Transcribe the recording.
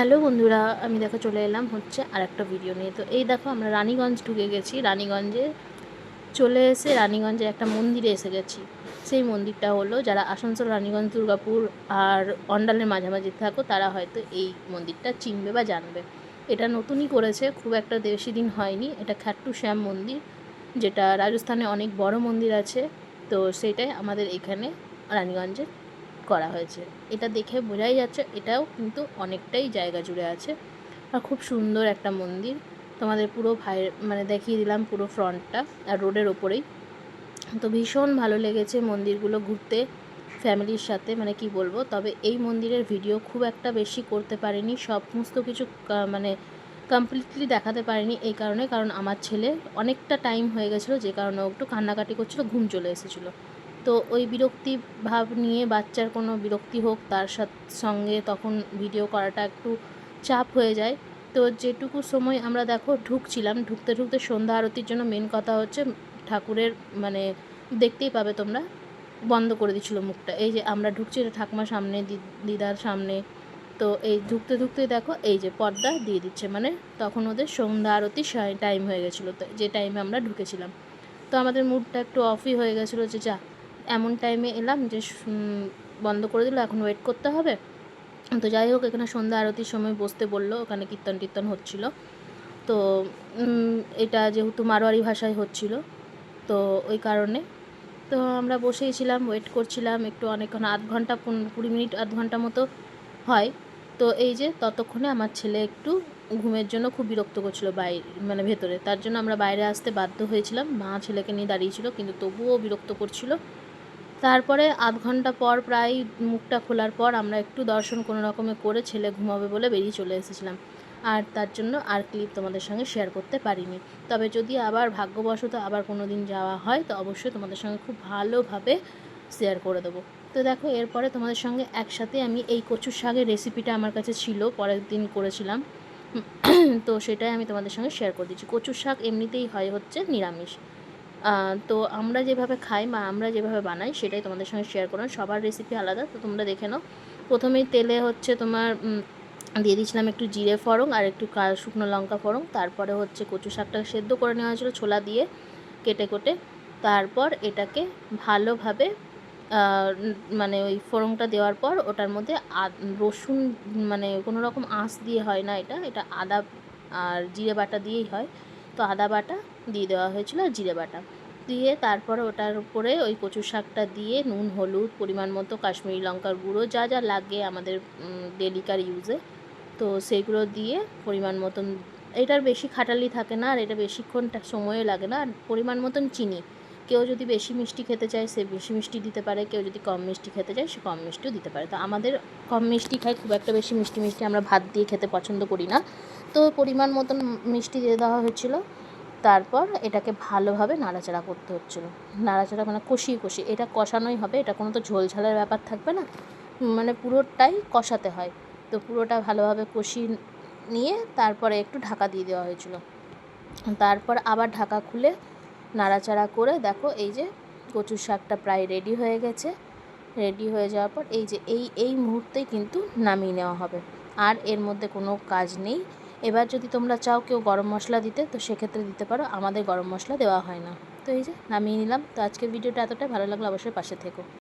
Hello বন্ধুরা, আমি দেখো চলে এলাম হচ্ছে আর একটা ভিডিও নিয়ে। তো এই দেখো আমরা রানীগঞ্জ ঢুকে গেছি। রানীগঞ্জে চলে এসে রানীগঞ্জে একটা মন্দিরে এসে গেছি। সেই মন্দিরটা হলো যারা আসানসোল, রানীগঞ্জ, দুর্গাপুর আর অন্ডালের মাঝামাঝি থাকো, তারা হয়তো এই মন্দিরটা চিনবে বা জানবে। এটা নতুনই করেছে, খুব একটা বেশি দিন হয়নি। এটা খাট্টু শ্যাম মন্দির, যেটা রাজস্থানে অনেক বড় মন্দির আছে। তো সেটাই আমাদের এখানে রানীগঞ্জে করা হয়েছে। এটা দেখে বোঝাই যাচ্ছে এটাও কিন্তু অনেকটাই জায়গা জুড়ে আছে। আর খুব সুন্দর একটা মন্দির। তোমাদের পুরো ভাই মানে দেখিয়ে দিলাম পুরো ফ্রন্টটা আর রোডের ওপরেই। তো ভীষণ ভালো লেগেছে মন্দিরগুলো ঘুরতে, ফ্যামিলির সাথে মানে কি বলব? তবে এই মন্দিরের ভিডিও খুব একটা বেশি করতে পারিনি। সমস্ত কিছু মানে কমপ্লিটলি দেখাতে পারিনি এই কারণে। কারণ আমার ছেলে অনেকটা টাইম হয়ে গেছিল, যে কারণে ও একটু কান্নাকাটি করছিল, ঘুম চলে এসেছিল। তো ওই বিরক্তি ভাব নিয়ে বাচ্চার কোনো বিরক্তি হোক, তার সঙ্গে তখন ভিডিও করাটা একটু চাপ হয়ে যায়। তো যেটুকু সময় আমরা দেখো, ঢুকছিলাম, ঢুকতে ঢুকতে সন্ধ্যা আরতির জন্য মেন কথা হচ্ছে ঠাকুরের মানে দেখতেই পাবে তোমরা। বন্ধ করে দিচ্ছিল মুখটা। এই যে আমরা ঢুকছি ঠাকুমার সামনে দিদার সামনে। তো এই ঢুকতে ঢুকতে দেখো, এই যে পর্দা দিয়ে দিচ্ছে। মানে তখন ওদের সন্ধ্যা আরতি টাইম হয়ে গেছিল, তো, যে টাইমে আমরা ঢুকেছিলাম। তো আমাদের মুডটা একটু অফই হয়ে গেছিল যে যা এমন টাইমে এলাম যে বন্ধ করে দিল, এখন ওয়েট করতে হবে। তো যাই হোক, এখানে সন্ধ্যা আরতির সময় বসতে বলল, ওখানে কীর্তন টীর্তন হচ্ছিল। তো এটা যেহেতু মারোয়ারি ভাষায় হচ্ছিল, তো ওই কারণে। তো আমরা বসেই ছিলাম ওয়েট করছিলাম, একটু অনেকক্ষণ, আধ ঘণ্টা কুড়ি মিনিট, আধ ঘণ্টা মতো হয়। তো এই যে, ততক্ষণে আমার ছেলে একটু ঘুমের জন্য খুব বিরক্ত করছিল বাইরে মানে ভেতরে। তার জন্য আমরা বাইরে আসতে বাধ্য হয়েছিলাম। মা ছেলেকে নিয়ে দাঁড়িয়েছিল কিন্তু তবুও বিরক্ত করছিল। তারপরে আধ ঘণ্টা পর প্রায় মুখটা খোলার পর আমরা একটু দর্শন কোনো রকমে করে ছেলে ঘুমাবে বলে বেরিয়ে চলে এসেছিলাম। আর তার জন্য আর ক্লিপ তোমাদের সঙ্গে শেয়ার করতে পারিনি। তবে যদি আবার ভাগ্যবশত আবার কোনো দিন যাওয়া হয়, তো অবশ্যই তোমাদের সঙ্গে খুব ভালোভাবে শেয়ার করে দেবো। তো দেখো, এরপরে তোমাদের সঙ্গে একসাথে আমি এই কচুর শাকের রেসিপিটা আমার কাছে ছিল, পরের দিন করেছিলাম। তো সেটাই আমি তোমাদের সঙ্গে শেয়ার করে দিচ্ছি। কচুর শাক এমনিতেই হয় হচ্ছে নিরামিষ। তো আমরা যেভাবে খাই বা আমরা যেভাবে বানাই সেটাই তোমাদের সঙ্গে শেয়ার করলাম। সবার রেসিপি আলাদা, তো তোমরা দেখে নাও। প্রথমেই তেলে হচ্ছে তোমার দিয়ে দিয়েছিলাম একটু জিরে ফড়ং আর একটু শুকনো লঙ্কা ফড়ং তারপরে হচ্ছে কচু শাকটাকে সেদ্ধ করে নেওয়া হয়েছিলো ছোলা দিয়ে কেটে কোটে। তারপর এটাকে ভালোভাবে মানে ওই ফোড়নটা দেওয়ার পর ওটার মধ্যে রসুন মানে কোনো রকম আঁশ দিয়ে হয় না এটা। এটা আদা আর জিরে বাটা দিয়েই হয়। তো আদা বাটা দিয়ে দেওয়া হয়েছিল আর জিরে বাটা। দিয়ে তারপরে ওটার উপরে ওই কচু শাকটা দিয়ে নুন, হলুদ, পরিমাণ মতো কাশ্মীরি লঙ্কার গুঁড়ো, যা যা লাগে আমাদের ডেলিকার ইউজে তো সেইগুলো দিয়ে পরিমাণ মতন, এটার বেশি খাটালি থাকে না আর এটা বেশিক্ষণ সময় লাগে না। আর পরিমাণ মতন চিনি কেউ যদি বেশি মিষ্টি খেতে চায়, সে বেশি মিষ্টি দিতে পারে। কেউ যদি কম মিষ্টি খেতে চায়, সে কম মিষ্টিও দিতে পারে। তো আমাদের কম মিষ্টি খাই খুব একটা বেশি মিষ্টি মিষ্টি আমরা ভাত দিয়ে খেতে পছন্দ করি না। তো পরিমাণ মতন মিষ্টি দিয়ে দেওয়া হয়েছিল। তারপর এটাকে ভালোভাবে নাড়াচাড়া করতে হচ্ছিল। নাড়াচাড়া মানে কষিয়ে কষিয়ে। এটা কষানোই হবে। এটা কোনো তো ঝোলঝালের ব্যাপার থাকবে না। মানে পুরোটাই কষাতে হয়। তো পুরোটা ভালোভাবে কষিয়ে নিয়ে তারপরে একটু ঢাকা দিয়ে দেওয়া হয়েছিল। তারপর আবার ঢাকা খুলে নাড়াচাড়া করে দেখো এই যে কচুর শাকটা প্রায় রেডি হয়ে গেছে। রেডি হয়ে যাওয়ার পর এই যে এই এই মুহূর্তেই কিন্তু নামিয়ে নেওয়া হবে। আর এর মধ্যে কোনো কাজ নেই। এবার যদি তোমরা চাও কেউ গরম মশলা দিতে, তো সেক্ষেত্রে দিতে পারো। আমাদের গরম মশলা দেওয়া হয় না। তো এই যে নামিয়ে নিলাম। তো আজকের ভিডিওটা এতটাই। ভালো লাগল অবশ্যই পাশে থেকো।